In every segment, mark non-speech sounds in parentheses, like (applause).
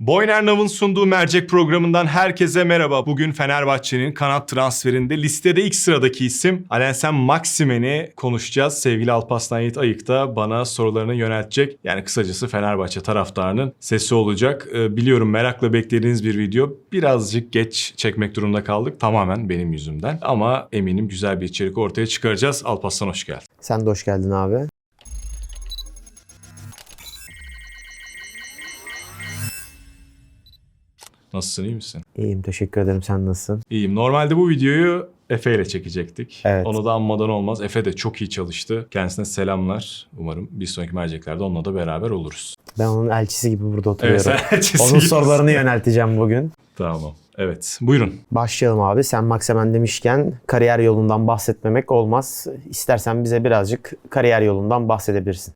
Boynernav'ın sunduğu mercek programından herkese merhaba. Bugün Fenerbahçe'nin kanat transferinde listede ilk sıradaki isim Alensen Maksimen'i konuşacağız. Sevgili Alparslan Yiğit Ayık da bana sorularını yöneltecek. Yani kısacası Fenerbahçe taraftarının sesi olacak. Ee, biliyorum merakla beklediğiniz bir video. Birazcık geç çekmek durumunda kaldık. Tamamen benim yüzümden. Ama eminim güzel bir içerik ortaya çıkaracağız. Alparslan hoş geldin. Sen de hoş geldin abi. Nasılsın iyi misin? İyiyim teşekkür ederim. Sen nasılsın? İyiyim. Normalde bu videoyu Efe ile çekecektik. Evet. Onu da anmadan olmaz. Efe de çok iyi çalıştı. Kendisine selamlar. Umarım bir sonraki merceklerde onunla da beraber oluruz. Ben onun elçisi gibi burada oturuyorum. sen (laughs) elçisi onun gibisin. sorularını yönelteceğim bugün. Tamam. Evet. Buyurun. Başlayalım abi. Sen Maximen demişken kariyer yolundan bahsetmemek olmaz. İstersen bize birazcık kariyer yolundan bahsedebilirsin.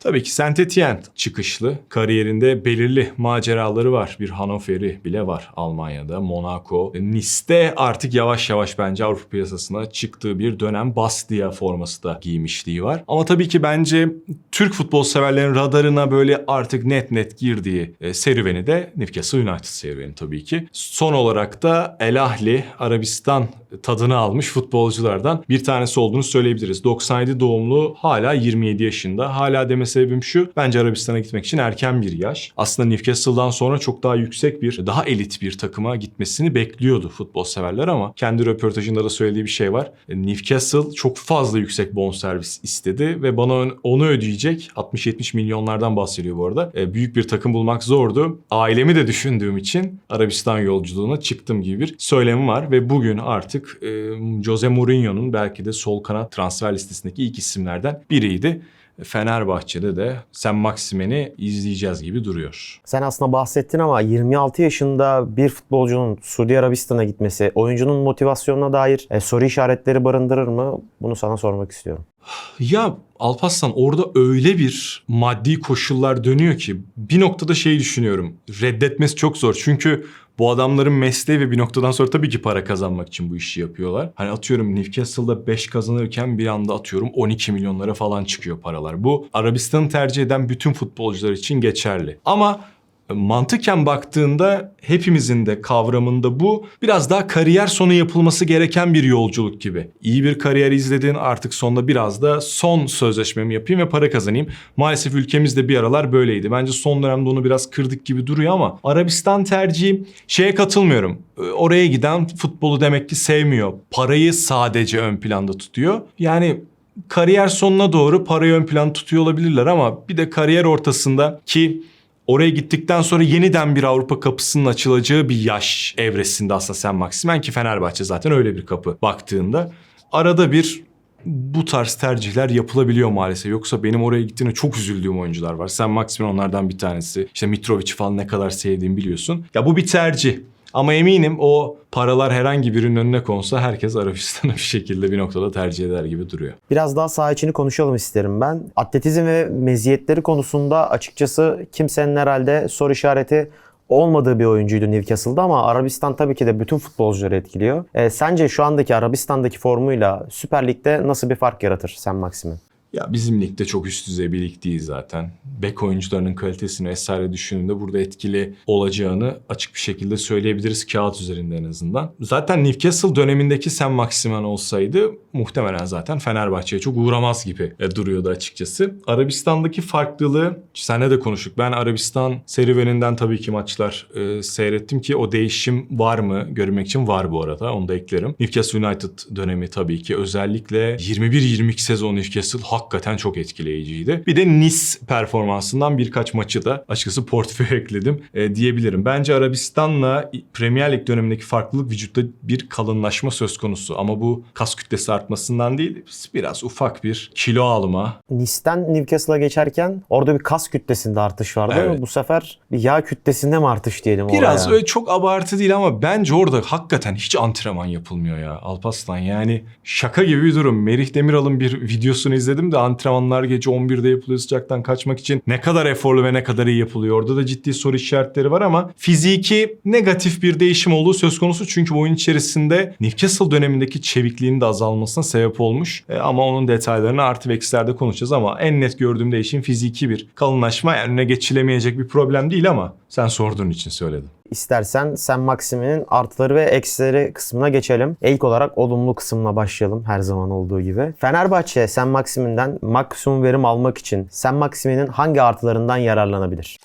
Tabii ki Saint Etienne çıkışlı. Kariyerinde belirli maceraları var. Bir Hannover'i bile var Almanya'da. Monaco. Nice'de artık yavaş yavaş bence Avrupa piyasasına çıktığı bir dönem Bastia forması da giymişliği var. Ama tabii ki bence Türk futbol severlerin radarına böyle artık net net girdiği e, serüveni de Newcastle United serüveni tabii ki. Son olarak da El Ahli Arabistan tadını almış futbolculardan bir tanesi olduğunu söyleyebiliriz. 97 doğumlu hala 27 yaşında. Hala deme sebebim şu. Bence Arabistan'a gitmek için erken bir yaş. Aslında Newcastle'dan sonra çok daha yüksek bir, daha elit bir takıma gitmesini bekliyordu futbol severler ama kendi röportajında da söylediği bir şey var. E, Newcastle çok fazla yüksek bonservis istedi ve bana onu ödeyecek 60-70 milyonlardan bahsediyor bu arada. E, Büyük bir takım bulmak zordu. Ailemi de düşündüğüm için Arabistan yolculuğuna çıktım gibi bir söylemi var ve bugün artık e, Jose Mourinho'nun belki de sol kanat transfer listesindeki ilk isimlerden biriydi. Fenerbahçe'de de Sen Maksimen'i izleyeceğiz gibi duruyor. Sen aslında bahsettin ama 26 yaşında bir futbolcunun Suudi Arabistan'a gitmesi oyuncunun motivasyonuna dair e, soru işaretleri barındırır mı? Bunu sana sormak istiyorum. Ya Alparslan orada öyle bir maddi koşullar dönüyor ki bir noktada şeyi düşünüyorum. Reddetmesi çok zor. Çünkü bu adamların mesleği ve bir noktadan sonra tabii ki para kazanmak için bu işi yapıyorlar. Hani atıyorum Newcastle'da 5 kazanırken bir anda atıyorum 12 milyonlara falan çıkıyor paralar. Bu Arabistan'ı tercih eden bütün futbolcular için geçerli. Ama mantıken baktığında hepimizin de kavramında bu biraz daha kariyer sonu yapılması gereken bir yolculuk gibi. İyi bir kariyer izledin artık sonunda biraz da son sözleşmemi yapayım ve para kazanayım. Maalesef ülkemizde bir aralar böyleydi. Bence son dönemde onu biraz kırdık gibi duruyor ama Arabistan tercihi şeye katılmıyorum. Ee, Oraya giden futbolu demek ki sevmiyor. Parayı sadece ön planda tutuyor. Yani kariyer sonuna doğru parayı ön plan tutuyor olabilirler ama bir de kariyer ortasında ki Oraya gittikten sonra yeniden bir Avrupa kapısının açılacağı bir yaş evresinde aslında sen Maksimen ki Fenerbahçe zaten öyle bir kapı baktığında. Arada bir bu tarz tercihler yapılabiliyor maalesef. Yoksa benim oraya gittiğine çok üzüldüğüm oyuncular var. Sen Maksimen onlardan bir tanesi. İşte Mitrovic falan ne kadar sevdiğimi biliyorsun. Ya bu bir tercih. Ama eminim o paralar herhangi birinin önüne konsa herkes Arabistan'ı (laughs) bir şekilde bir noktada tercih eder gibi duruyor. Biraz daha saha içini konuşalım isterim ben. Atletizm ve meziyetleri konusunda açıkçası kimsenin herhalde soru işareti olmadığı bir oyuncuydu Newcastle'da ama Arabistan tabii ki de bütün futbolcuları etkiliyor. E, sence şu andaki Arabistan'daki formuyla Süper Lig'de nasıl bir fark yaratır sen Maksimin? Ya bizim ligde çok üst düzey bir lig değil zaten. Bek oyuncularının kalitesini vesaire düşündüğünde burada etkili olacağını açık bir şekilde söyleyebiliriz kağıt üzerinde en azından. Zaten Newcastle dönemindeki Sen Maximan olsaydı muhtemelen zaten Fenerbahçe'ye çok uğramaz gibi e, duruyordu açıkçası. Arabistan'daki farklılığı senle de konuştuk. Ben Arabistan serüveninden tabii ki maçlar e, seyrettim ki o değişim var mı görmek için var bu arada onu da eklerim. Newcastle United dönemi tabii ki özellikle 21-22 sezon Newcastle hakikaten çok etkileyiciydi. Bir de Nice performansından birkaç maçı da açıkçası portföye (laughs) ekledim e, diyebilirim. Bence Arabistan'la Premier Lig dönemindeki farklılık vücutta bir kalınlaşma söz konusu. Ama bu kas kütlesi artmasından değil biraz ufak bir kilo alma. Nice'den Newcastle'a geçerken orada bir kas kütlesinde artış vardı Evet. ama bu sefer bir yağ kütlesinde mi artış diyelim Biraz oraya? öyle çok abartı değil ama bence orada hakikaten hiç antrenman yapılmıyor ya Alpaslan. Yani şaka gibi bir durum. Merih Demiral'ın bir videosunu izledim de antrenmanlar gece 11'de yapılıyor sıcaktan kaçmak için. Ne kadar eforlu ve ne kadar iyi yapılıyor. Orada da ciddi soru işaretleri var ama fiziki negatif bir değişim olduğu söz konusu. Çünkü oyun içerisinde Newcastle dönemindeki çevikliğin de azalmasına sebep olmuş. E, ama onun detaylarını artı ve eksilerde konuşacağız ama en net gördüğüm değişim fiziki bir kalınlaşma. Yani önüne geçilemeyecek bir problem değil ama sen sorduğun için söyledim. İstersen Sen Maximin'in artıları ve eksileri kısmına geçelim. İlk olarak olumlu kısımla başlayalım her zaman olduğu gibi. Fenerbahçe Sen Maximin'den maksimum verim almak için Sen Maximin'in hangi artılarından yararlanabilir?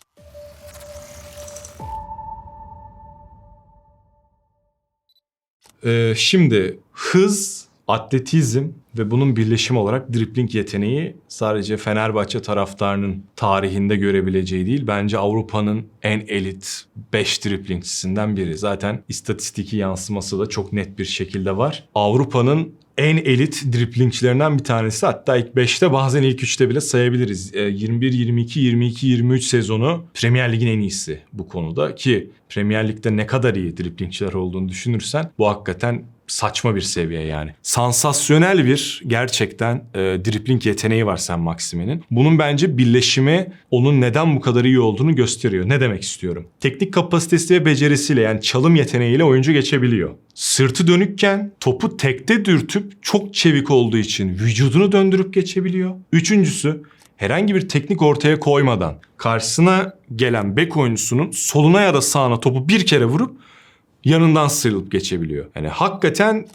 Ee, şimdi hız, atletizm ve bunun birleşimi olarak dripling yeteneği sadece Fenerbahçe taraftarının tarihinde görebileceği değil. Bence Avrupa'nın en elit 5 driplingçisinden biri. Zaten istatistiki yansıması da çok net bir şekilde var. Avrupa'nın en elit driplingçilerinden bir tanesi. Hatta ilk 5'te bazen ilk 3'te bile sayabiliriz. Ee, 21, 22, 22, 23 sezonu Premier Lig'in en iyisi bu konuda. Ki Premier Lig'de ne kadar iyi driplingçiler olduğunu düşünürsen bu hakikaten saçma bir seviye yani. Sansasyonel bir gerçekten e, dripling yeteneği var Sen Maxime'nin. Bunun bence birleşimi onun neden bu kadar iyi olduğunu gösteriyor. Ne demek istiyorum? Teknik kapasitesi ve becerisiyle yani çalım yeteneğiyle oyuncu geçebiliyor. Sırtı dönükken topu tekte dürtüp çok çevik olduğu için vücudunu döndürüp geçebiliyor. Üçüncüsü herhangi bir teknik ortaya koymadan karşısına gelen bek oyuncusunun soluna ya da sağına topu bir kere vurup yanından sıyrılıp geçebiliyor. Yani hakikaten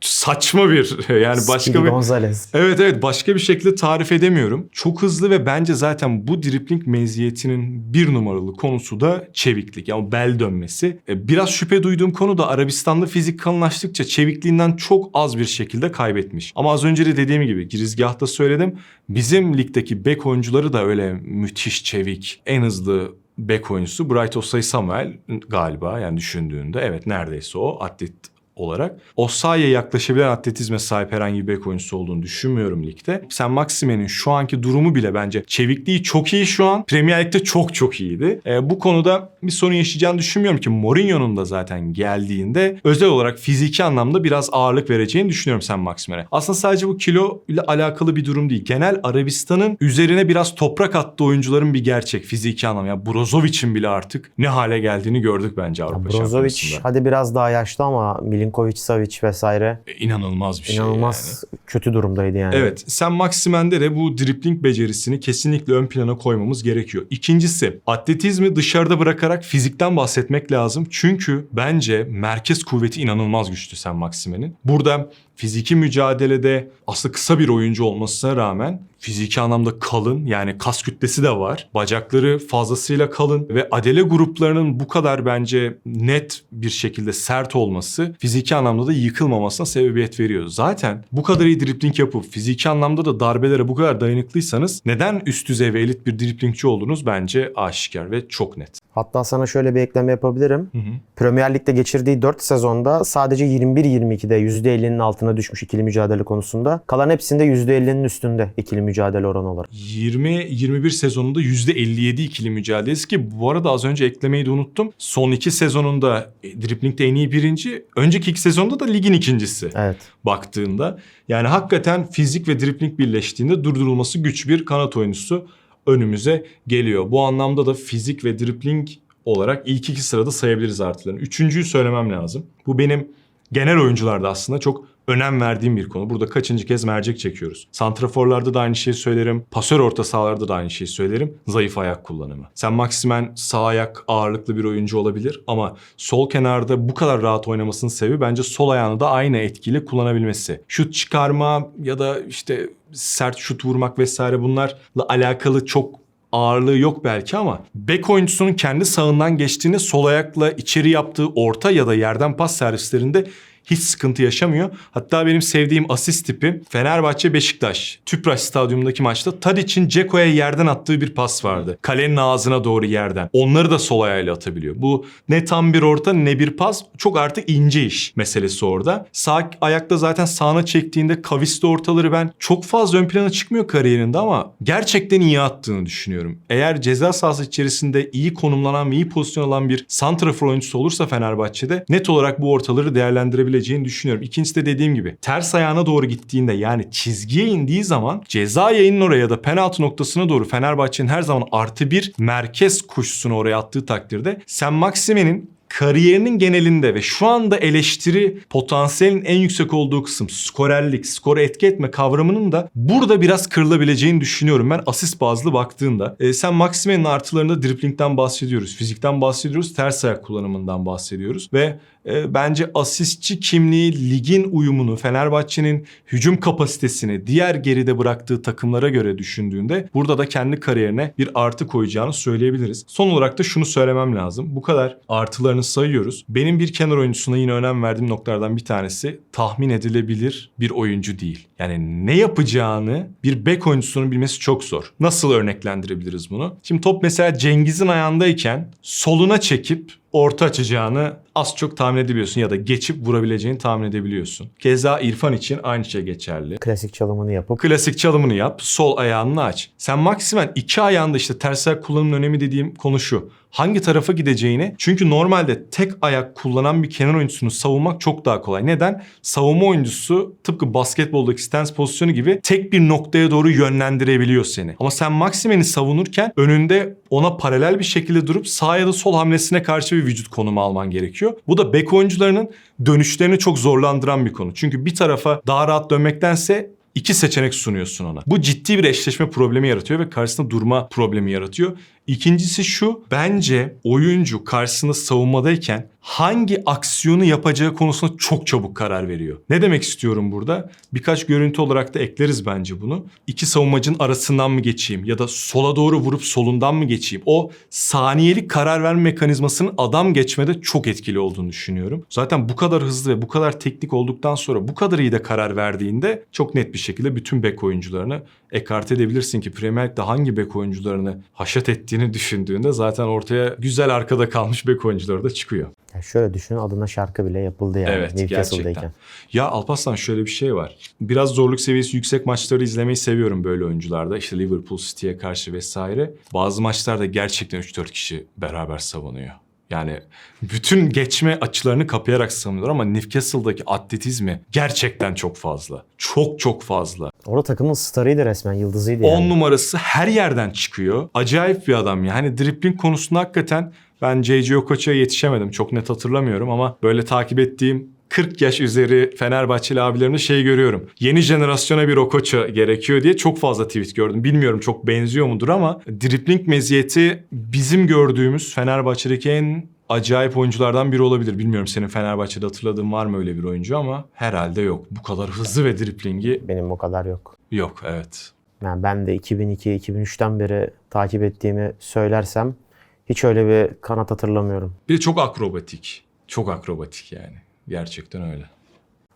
saçma bir (laughs) yani başka Speedy bir Gonzalez. Evet evet başka bir şekilde tarif edemiyorum. Çok hızlı ve bence zaten bu dripling meziyetinin bir numaralı konusu da çeviklik. Yani bel dönmesi. E, Biraz şüphe duyduğum konu da Arabistan'da fizik kalınlaştıkça çevikliğinden çok az bir şekilde kaybetmiş. Ama az önce de dediğim gibi girizgahta söyledim. Bizim ligdeki bek oyuncuları da öyle müthiş çevik, en hızlı bek oyuncusu Bright Osay Samuel galiba yani düşündüğünde. Evet neredeyse o atlet olarak. Osayi'ye yaklaşabilen atletizme sahip herhangi bir bek oyuncusu olduğunu düşünmüyorum ligde. Sen Maxime'nin şu anki durumu bile bence çevikliği çok iyi şu an. Premier Lig'de çok çok iyiydi. Ee, bu konuda bir sorun yaşayacağını düşünmüyorum ki Mourinho'nun da zaten geldiğinde özel olarak fiziki anlamda biraz ağırlık vereceğini düşünüyorum Sen Maxime'ne. Aslında sadece bu kilo ile alakalı bir durum değil. Genel Arabistan'ın üzerine biraz toprak attığı oyuncuların bir gerçek fiziki anlamda. Yani Brozovic'in bile artık ne hale geldiğini gördük bence Avrupa Brozovic Şampiyonası'nda. hadi biraz daha yaşlı ama Milinkovic, Savic vesaire E, İnanılmaz bir şey yani. inanılmaz kötü durumdaydı yani. Evet, sen Maximen'de de bu dripling becerisini kesinlikle ön plana koymamız gerekiyor. İkincisi, atletizmi dışarıda bırakarak fizikten bahsetmek lazım. Çünkü bence merkez kuvveti inanılmaz güçlü sen Maximen'in. Burada fiziki mücadelede aslında kısa bir oyuncu olmasına rağmen fiziki anlamda kalın yani kas kütlesi de var. Bacakları fazlasıyla kalın ve adele gruplarının bu kadar bence net bir şekilde sert olması fiziki anlamda da yıkılmamasına sebebiyet veriyor. Zaten bu kadar iyi dripling yapıp fiziki anlamda da darbelere bu kadar dayanıklıysanız neden üst düzey ve elit bir driplingçi olduğunuz bence aşikar ve çok net. Hatta sana şöyle bir ekleme yapabilirim. Premier Lig'de geçirdiği 4 sezonda sadece 21-22'de %50'nin altına düşmüş ikili mücadele konusunda. Kalan hepsinde %50'nin üstünde ikili mücadele oranı olarak. 20-21 sezonunda %57 ikili mücadelesi ki bu arada az önce eklemeyi de unuttum. Son iki sezonunda e, driplingde en iyi birinci. Önceki iki sezonda da ligin ikincisi Evet. baktığında. Yani hakikaten fizik ve dripling birleştiğinde durdurulması güç bir kanat oyuncusu önümüze geliyor. Bu anlamda da fizik ve dripling olarak ilk iki sırada sayabiliriz artılarını. Üçüncüyü söylemem lazım. Bu benim genel oyuncularda aslında çok önem verdiğim bir konu. Burada kaçıncı kez mercek çekiyoruz. Santraforlarda da aynı şeyi söylerim. Pasör orta sahalarda da aynı şeyi söylerim. Zayıf ayak kullanımı. Sen Maximen sağ ayak ağırlıklı bir oyuncu olabilir ama sol kenarda bu kadar rahat oynamasının sebebi bence sol ayağını da aynı etkili kullanabilmesi. Şut çıkarma ya da işte sert şut vurmak vesaire bunlarla alakalı çok ağırlığı yok belki ama bek oyuncusunun kendi sağından geçtiğinde sol ayakla içeri yaptığı orta ya da yerden pas servislerinde hiç sıkıntı yaşamıyor. Hatta benim sevdiğim asist tipi Fenerbahçe Beşiktaş. Tüpraş stadyumundaki maçta Tadic'in Ceko'ya yerden attığı bir pas vardı. Kalenin ağzına doğru yerden. Onları da sol ayağıyla atabiliyor. Bu ne tam bir orta ne bir pas. Çok artık ince iş meselesi orada. Sağ ayakta zaten sağına çektiğinde kavisli ortaları ben çok fazla ön plana çıkmıyor kariyerinde ama gerçekten iyi attığını düşünüyorum. Eğer ceza sahası içerisinde iyi konumlanan ve iyi pozisyon alan bir santrafor oyuncusu olursa Fenerbahçe'de net olarak bu ortaları değerlendirebilir kurabileceğini düşünüyorum. İkincisi de dediğim gibi ters ayağına doğru gittiğinde yani çizgiye indiği zaman ceza yayının oraya ya da penaltı noktasına doğru Fenerbahçe'nin her zaman artı bir merkez koşusunu oraya attığı takdirde Sen Maxime'nin kariyerinin genelinde ve şu anda eleştiri potansiyelin en yüksek olduğu kısım skorerlik, skoru etki etme kavramının da burada biraz kırılabileceğini düşünüyorum ben asist bazlı baktığında. E, sen Maxime'nin artılarında driplingden bahsediyoruz, fizikten bahsediyoruz, ters ayak kullanımından bahsediyoruz ve e, bence asistçi kimliği ligin uyumunu, Fenerbahçe'nin hücum kapasitesini diğer geride bıraktığı takımlara göre düşündüğünde burada da kendi kariyerine bir artı koyacağını söyleyebiliriz. Son olarak da şunu söylemem lazım. Bu kadar artılarını sayıyoruz. Benim bir kenar oyuncusuna yine önem verdiğim noktalardan bir tanesi tahmin edilebilir bir oyuncu değil. Yani ne yapacağını bir bek oyuncusunun bilmesi çok zor. Nasıl örneklendirebiliriz bunu? Şimdi top mesela Cengiz'in ayağındayken soluna çekip orta açacağını az çok tahmin edebiliyorsun ya da geçip vurabileceğini tahmin edebiliyorsun. Keza İrfan için aynı şey geçerli. Klasik çalımını yapıp Klasik çalımını yap, sol ayağını aç. Sen maksimen iki ayağında işte ters ayak kullanımının önemi dediğim konu şu. Hangi tarafa gideceğini çünkü normalde tek ayak kullanan bir kenar oyuncusunu savunmak çok daha kolay. Neden? Savunma oyuncusu tıpkı basketboldaki stance pozisyonu gibi tek bir noktaya doğru yönlendirebiliyor seni. Ama sen Maximen'i savunurken önünde ona paralel bir şekilde durup sağ ya da sol hamlesine karşı bir vücut konumu alman gerekiyor. Bu da bek oyuncularının dönüşlerini çok zorlandıran bir konu. Çünkü bir tarafa daha rahat dönmektense iki seçenek sunuyorsun ona. Bu ciddi bir eşleşme problemi yaratıyor ve karşısında durma problemi yaratıyor. İkincisi şu, bence oyuncu karşısında savunmadayken hangi aksiyonu yapacağı konusunda çok çabuk karar veriyor. Ne demek istiyorum burada? Birkaç görüntü olarak da ekleriz bence bunu. İki savunmacının arasından mı geçeyim ya da sola doğru vurup solundan mı geçeyim? O saniyelik karar verme mekanizmasının adam geçmede çok etkili olduğunu düşünüyorum. Zaten bu kadar hızlı ve bu kadar teknik olduktan sonra bu kadar iyi de karar verdiğinde çok net bir şekilde bütün bek oyuncularını ekart edebilirsin ki Premier Lig'de hangi bek oyuncularını haşat ettiğini düşündüğünde zaten ortaya güzel arkada kalmış bek oyuncuları da çıkıyor. Ya şöyle düşün adına şarkı bile yapıldı yani Evet, Newcastle'dayken. gerçekten. Ya Alparslan şöyle bir şey var. Biraz zorluk seviyesi yüksek maçları izlemeyi seviyorum böyle oyuncularda. İşte Liverpool City'ye karşı vesaire. Bazı maçlarda gerçekten 3-4 kişi beraber savunuyor. Yani bütün geçme açılarını kapayarak savunuyorlar ama Newcastle'daki atletizmi gerçekten çok fazla. Çok çok fazla. Orada takımın starıydı resmen yıldızıydı 10 yani. numarası her yerden çıkıyor. Acayip bir adam ya. Hani dribbling konusunda hakikaten ben J.J. Okoç'a yetişemedim. Çok net hatırlamıyorum ama böyle takip ettiğim 40 yaş üzeri Fenerbahçeli abilerimde şey görüyorum. Yeni jenerasyona bir Okoça gerekiyor diye çok fazla tweet gördüm. Bilmiyorum çok benziyor mudur ama dribbling meziyeti bizim gördüğümüz Fenerbahçe'deki en acayip oyunculardan biri olabilir. Bilmiyorum senin Fenerbahçe'de hatırladığın var mı öyle bir oyuncu ama herhalde yok. Bu kadar hızlı ve driblingi Benim o kadar yok. yok evet. Yani ben de 2002-2003'ten beri takip ettiğimi söylersem hiç öyle bir kanat hatırlamıyorum. Bir de çok akrobatik. Çok akrobatik yani. Gerçekten öyle.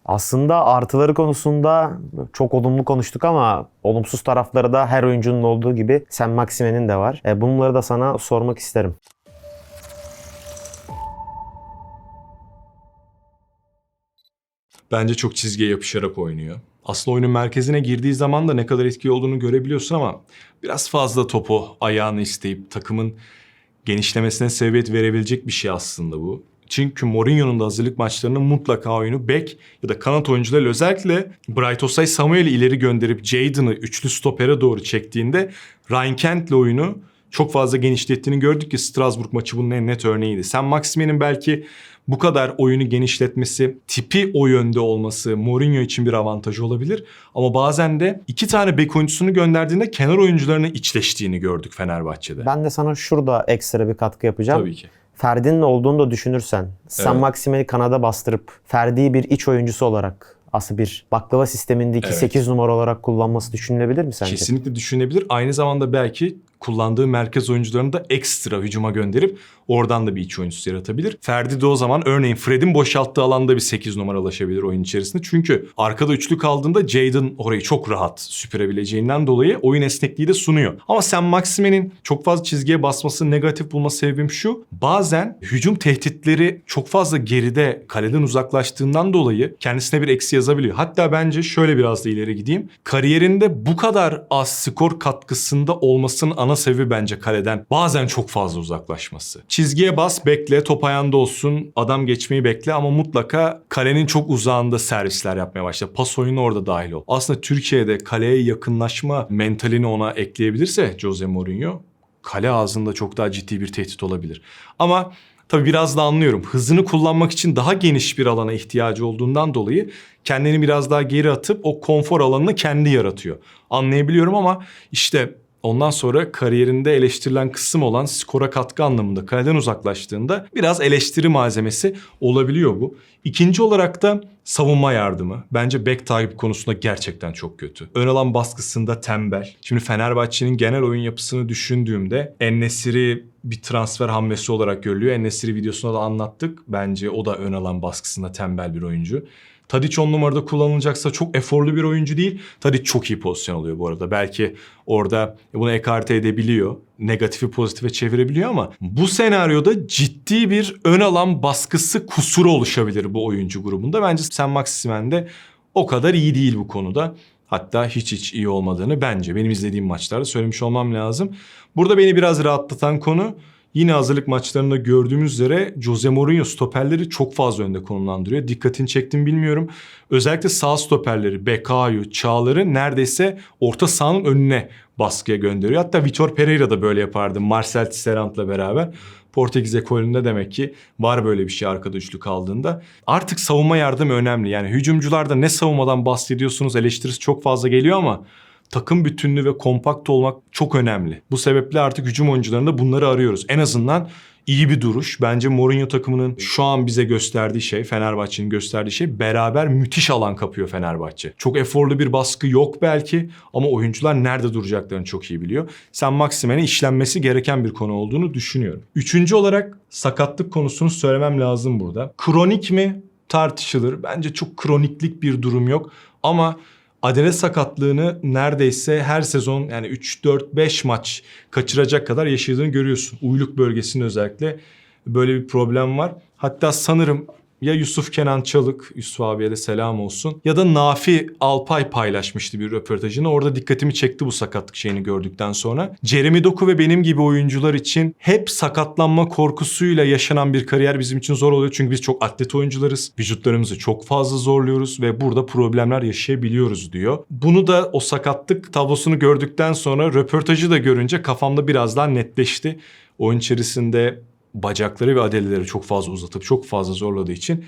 Aslında artıları konusunda çok olumlu konuştuk ama olumsuz tarafları da her oyuncunun olduğu gibi Sen Maxime'nin de var. E, bunları da sana sormak isterim. Bence çok çizgiye yapışarak oynuyor. Aslında oyunun merkezine girdiği zaman da ne kadar etkili olduğunu görebiliyorsun ama biraz fazla topu ayağını isteyip takımın genişlemesine sebebiyet verebilecek bir şey aslında bu. Çünkü Mourinho'nun da hazırlık maçlarında mutlaka oyunu bek ya da kanat oyuncularıyla özellikle Bright Osay Samuel'i ileri gönderip Jadon'ı üçlü stopere doğru çektiğinde Ryan Kent'le oyunu çok fazla genişlettiğini gördük ki Strasbourg maçı bunun en net örneğiydi. Sen Maxime'nin belki bu kadar oyunu genişletmesi, tipi o yönde olması Mourinho için bir avantaj olabilir. Ama bazen de iki tane bek oyuncusunu gönderdiğinde kenar oyuncularını içleştiğini gördük Fenerbahçe'de. Ben de sana şurada ekstra bir katkı yapacağım. Tabii ki. Ferdi'nin olduğunu da düşünürsen, Sen Evet. Maxime'yi kanada bastırıp Ferdi'yi bir iç oyuncusu olarak aslında bir baklava sistemindeki Evet. 8 numara olarak kullanması düşünülebilir mi sence? Kesinlikle düşünebilir. Aynı zamanda belki kullandığı merkez oyuncularını da ekstra hücuma gönderip oradan da bir iç oyuncusu yaratabilir. Ferdi de o zaman örneğin Fred'in boşalttığı alanda bir 8 numaralaşabilir oyun içerisinde. Çünkü arkada üçlü kaldığında Jadon orayı çok rahat süpürebileceğinden dolayı oyun esnekliği de sunuyor. Ama sen Maxime'nin çok fazla çizgiye basması negatif bulma sebebim şu. Bazen hücum tehditleri çok fazla geride kaleden uzaklaştığından dolayı kendisine bir eksi yazabiliyor. Hatta bence şöyle biraz da ileri gideyim. Kariyerinde bu kadar az skor katkısında olmasının ana ana sebebi bence kaleden bazen çok fazla uzaklaşması. Çizgiye bas, bekle, top ayağında olsun, adam geçmeyi bekle ama mutlaka kalenin çok uzağında servisler yapmaya başla. Pas oyunu orada dahil ol. Aslında Türkiye'de kaleye yakınlaşma mentalini ona ekleyebilirse Jose Mourinho kale ağzında çok daha ciddi bir tehdit olabilir. Ama tabii biraz da anlıyorum. Hızını kullanmak için daha geniş bir alana ihtiyacı olduğundan dolayı kendini biraz daha geri atıp o konfor alanını kendi yaratıyor. Anlayabiliyorum ama işte ondan sonra kariyerinde eleştirilen kısım olan skora katkı anlamında kaleden uzaklaştığında biraz eleştiri malzemesi olabiliyor bu. İkinci olarak da savunma yardımı. Bence bek takibi konusunda gerçekten çok kötü. Ön alan baskısında tembel. Şimdi Fenerbahçe'nin genel oyun yapısını düşündüğümde Ennesiri bir transfer hamlesi olarak görülüyor. Ennesiri videosunda da anlattık. Bence o da ön alan baskısında tembel bir oyuncu. Tadic on numarada kullanılacaksa çok eforlu bir oyuncu değil. Tadic çok iyi pozisyon alıyor bu arada. Belki orada bunu ekarte edebiliyor. Negatifi pozitife çevirebiliyor ama bu senaryoda ciddi bir ön alan baskısı kusuru oluşabilir bu oyuncu grubunda. Bence Sen Maximen de o kadar iyi değil bu konuda. Hatta hiç hiç iyi olmadığını bence benim izlediğim maçlarda söylemiş olmam lazım. Burada beni biraz rahatlatan konu Yine hazırlık maçlarında gördüğümüz üzere Jose Mourinho stoperleri çok fazla önde konumlandırıyor. Dikkatini çektim bilmiyorum. Özellikle sağ stoperleri Bekayu, Çağlar'ı neredeyse orta sahanın önüne baskıya gönderiyor. Hatta Vitor Pereira da böyle yapardı Marcel Tisserant'la beraber. Portekiz ekolünde demek ki var böyle bir şey arkada üçlü kaldığında. Artık savunma yardımı önemli. Yani hücumcularda ne savunmadan bahsediyorsunuz eleştirisi çok fazla geliyor ama takım bütünlüğü ve kompakt olmak çok önemli. Bu sebeple artık hücum oyuncularında bunları arıyoruz. En azından iyi bir duruş. Bence Mourinho takımının şu an bize gösterdiği şey, Fenerbahçe'nin gösterdiği şey beraber müthiş alan kapıyor Fenerbahçe. Çok eforlu bir baskı yok belki ama oyuncular nerede duracaklarını çok iyi biliyor. Sen Maximen'e işlenmesi gereken bir konu olduğunu düşünüyorum. Üçüncü olarak sakatlık konusunu söylemem lazım burada. Kronik mi? Tartışılır. Bence çok kroniklik bir durum yok ama Adele sakatlığını neredeyse her sezon yani 3 4 5 maç kaçıracak kadar yaşadığını görüyorsun. Uyluk bölgesinde özellikle böyle bir problem var. Hatta sanırım ya Yusuf Kenan Çalık, Yusuf abiye de selam olsun. Ya da Nafi Alpay paylaşmıştı bir röportajını. Orada dikkatimi çekti bu sakatlık şeyini gördükten sonra. Jeremy Doku ve benim gibi oyuncular için hep sakatlanma korkusuyla yaşanan bir kariyer bizim için zor oluyor. Çünkü biz çok atlet oyuncularız. Vücutlarımızı çok fazla zorluyoruz ve burada problemler yaşayabiliyoruz diyor. Bunu da o sakatlık tablosunu gördükten sonra röportajı da görünce kafamda biraz daha netleşti. Oyun içerisinde bacakları ve adeleleri çok fazla uzatıp çok fazla zorladığı için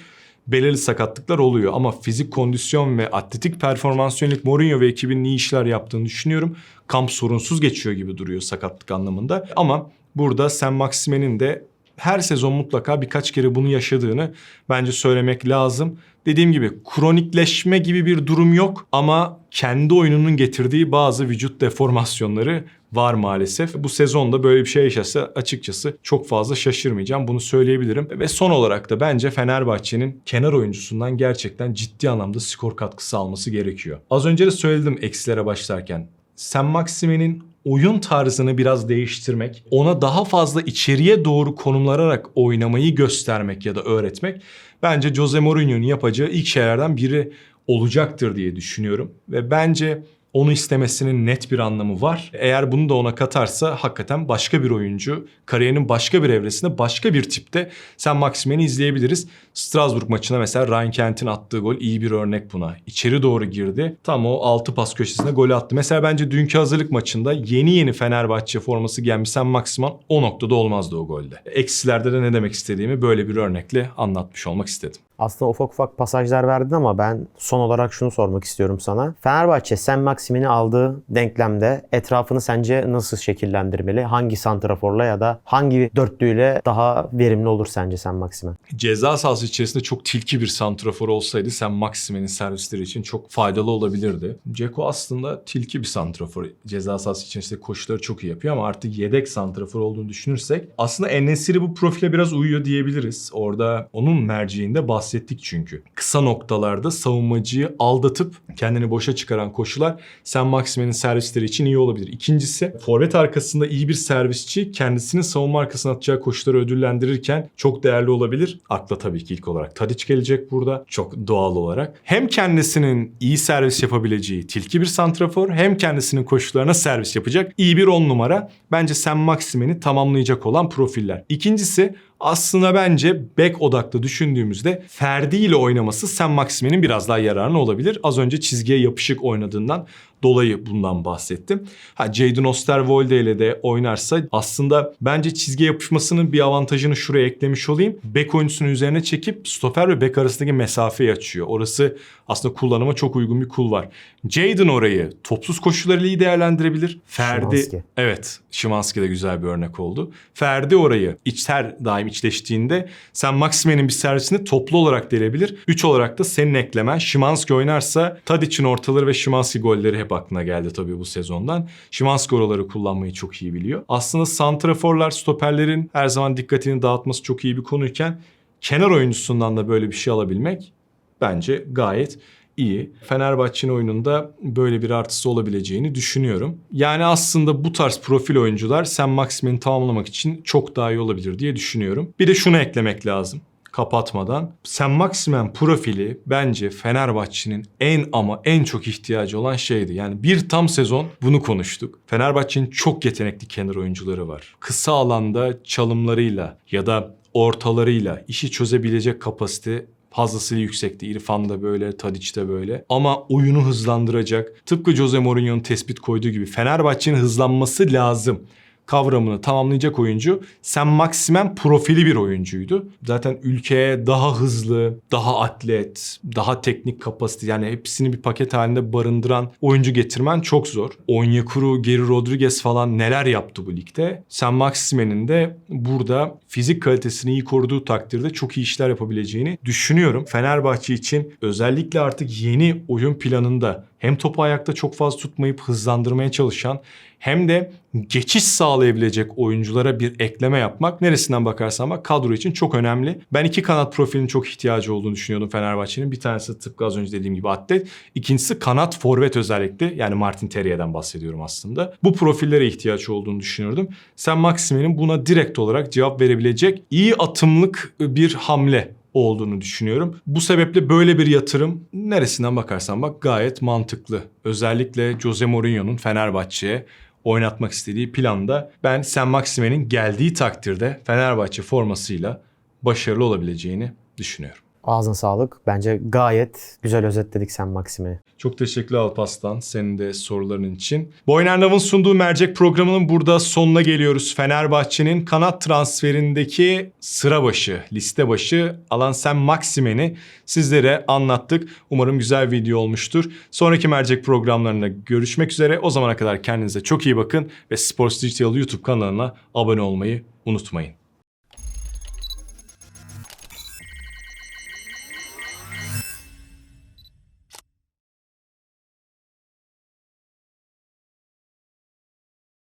belirli sakatlıklar oluyor. Ama fizik kondisyon ve atletik performans yönelik Mourinho ve ekibinin iyi işler yaptığını düşünüyorum. Kamp sorunsuz geçiyor gibi duruyor sakatlık anlamında. Ama burada Sen Maximen'in de her sezon mutlaka birkaç kere bunu yaşadığını bence söylemek lazım. Dediğim gibi kronikleşme gibi bir durum yok ama kendi oyununun getirdiği bazı vücut deformasyonları var maalesef. Bu sezonda böyle bir şey yaşasa açıkçası çok fazla şaşırmayacağım. Bunu söyleyebilirim. Ve son olarak da bence Fenerbahçe'nin kenar oyuncusundan gerçekten ciddi anlamda skor katkısı alması gerekiyor. Az önce de söyledim eksilere başlarken. Sen Maxime'nin oyun tarzını biraz değiştirmek, ona daha fazla içeriye doğru konumlanarak oynamayı göstermek ya da öğretmek bence Jose Mourinho'nun yapacağı ilk şeylerden biri olacaktır diye düşünüyorum. Ve bence onu istemesinin net bir anlamı var. Eğer bunu da ona katarsa hakikaten başka bir oyuncu, kariyerinin başka bir evresinde başka bir tipte sen Maximen'i izleyebiliriz. Strasbourg maçına mesela Ryan Kent'in attığı gol iyi bir örnek buna. İçeri doğru girdi. Tam o 6 pas köşesine gol attı. Mesela bence dünkü hazırlık maçında yeni yeni Fenerbahçe forması giymiş sen Maximan o noktada olmazdı o golde. Eksilerde de ne demek istediğimi böyle bir örnekle anlatmış olmak istedim. Aslında ufak ufak pasajlar verdin ama ben son olarak şunu sormak istiyorum sana. Fenerbahçe Sen Maximin'i aldığı denklemde etrafını sence nasıl şekillendirmeli? Hangi santraforla ya da hangi dörtlüyle daha verimli olur sence Sen Maximin? Ceza sahası içerisinde çok tilki bir santrafor olsaydı sen Maxime'nin servisleri için çok faydalı olabilirdi. Ceko aslında tilki bir santrafor. Ceza sahası içerisinde koşuları çok iyi yapıyor ama artık yedek santrafor olduğunu düşünürsek aslında Enesiri bu profile biraz uyuyor diyebiliriz. Orada onun merciğinde baskı bahsettik çünkü. Kısa noktalarda savunmacıyı aldatıp kendini boşa çıkaran koşular Sen Maxime'nin servisleri için iyi olabilir. İkincisi forvet arkasında iyi bir servisçi kendisinin savunma arkasına atacağı koşuları ödüllendirirken çok değerli olabilir. Akla tabii ki ilk olarak Tadic gelecek burada çok doğal olarak. Hem kendisinin iyi servis yapabileceği tilki bir santrafor hem kendisinin koşularına servis yapacak iyi bir on numara. Bence Sen Maxime'ni tamamlayacak olan profiller. İkincisi aslında bence back odaklı düşündüğümüzde Ferdi ile oynaması Sen Maxime'nin biraz daha yararına olabilir. Az önce çizgiye yapışık oynadığından dolayı bundan bahsettim. Ha Jadon Osterwolde ile de oynarsa aslında bence çizgiye yapışmasının bir avantajını şuraya eklemiş olayım. Bek oyuncusunun üzerine çekip stoper ve bek arasındaki mesafeyi açıyor. Orası aslında kullanıma çok uygun bir kul var. Jadon orayı topsuz koşularıyla iyi değerlendirebilir. Ferdi Szymanski. Evet, Şimanski de güzel bir örnek oldu. Ferdi orayı iç her daim içleştiğinde sen Maxime'nin bir servisini toplu olarak delebilir. 3 olarak da senin eklemen Şimanski oynarsa Tadic'in ortaları ve Şimanski golleri hep aklına geldi tabii bu sezondan. Şimanski oraları kullanmayı çok iyi biliyor. Aslında santraforlar, stoperlerin her zaman dikkatini dağıtması çok iyi bir konuyken kenar oyuncusundan da böyle bir şey alabilmek bence gayet iyi. Fenerbahçe'nin oyununda böyle bir artısı olabileceğini düşünüyorum. Yani aslında bu tarz profil oyuncular Sen Maxime'ni tamamlamak için çok daha iyi olabilir diye düşünüyorum. Bir de şunu eklemek lazım kapatmadan. Sen Maximen profili bence Fenerbahçe'nin en ama en çok ihtiyacı olan şeydi. Yani bir tam sezon bunu konuştuk. Fenerbahçe'nin çok yetenekli kenar oyuncuları var. Kısa alanda çalımlarıyla ya da ortalarıyla işi çözebilecek kapasite fazlasıyla yüksekti. İrfan da böyle, Tadic de böyle. Ama oyunu hızlandıracak. Tıpkı Jose Mourinho'nun tespit koyduğu gibi Fenerbahçe'nin hızlanması lazım kavramını tamamlayacak oyuncu Sen Maximen profili bir oyuncuydu. Zaten ülkeye daha hızlı, daha atlet, daha teknik kapasite yani hepsini bir paket halinde barındıran oyuncu getirmen çok zor. Onyekuru, Geri Rodriguez falan neler yaptı bu ligde. Sen Maximen'in de burada fizik kalitesini iyi koruduğu takdirde çok iyi işler yapabileceğini düşünüyorum. Fenerbahçe için özellikle artık yeni oyun planında hem topu ayakta çok fazla tutmayıp hızlandırmaya çalışan hem de geçiş sağlayabilecek oyunculara bir ekleme yapmak neresinden bakarsan bak kadro için çok önemli. Ben iki kanat profilinin çok ihtiyacı olduğunu düşünüyordum Fenerbahçe'nin. Bir tanesi tıpkı az önce dediğim gibi atlet. İkincisi kanat forvet özellikle yani Martin Terrier'den bahsediyorum aslında. Bu profillere ihtiyaç olduğunu düşünüyordum. Sen Maxime'nin buna direkt olarak cevap verebilecek iyi atımlık bir hamle olduğunu düşünüyorum. Bu sebeple böyle bir yatırım neresinden bakarsan bak gayet mantıklı. Özellikle Jose Mourinho'nun Fenerbahçe'ye oynatmak istediği planda ben Sen Maxime'nin geldiği takdirde Fenerbahçe formasıyla başarılı olabileceğini düşünüyorum. Ağzına sağlık. Bence gayet güzel özetledik sen Maxime'yi. Çok teşekkürler Alpaslan senin de soruların için. Boyner Nav'ın sunduğu mercek programının burada sonuna geliyoruz. Fenerbahçe'nin kanat transferindeki sıra başı, liste başı alan sen Maximen'i sizlere anlattık. Umarım güzel video olmuştur. Sonraki mercek programlarında görüşmek üzere. O zamana kadar kendinize çok iyi bakın ve Sports Digital YouTube kanalına abone olmayı unutmayın.